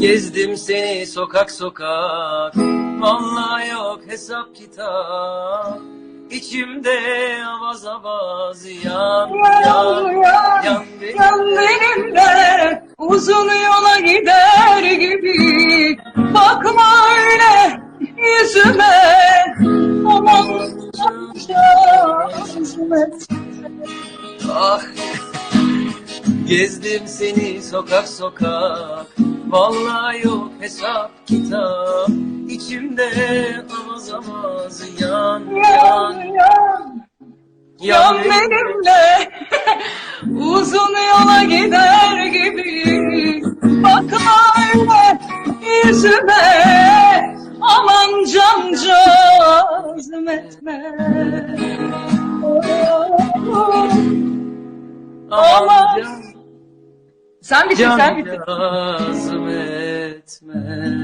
Gezdim seni sokak sokak. Vallahi yok hesap kitap. İçimde avaz avaz yan yan. Yan yan benim. yan benim de uzun yola gider gibi. Bakma öyle yüzüme. Aman üzmet Ah Gezdim seni sokak sokak Vallahi yok hesap kitap. İçimde avaz avaz yan Yan. Yan yan benimle uzun yola gider gibi. Bakma öyle yüzüme aman cancağızım etme Aman can Sen bitir sen bitir. Can etme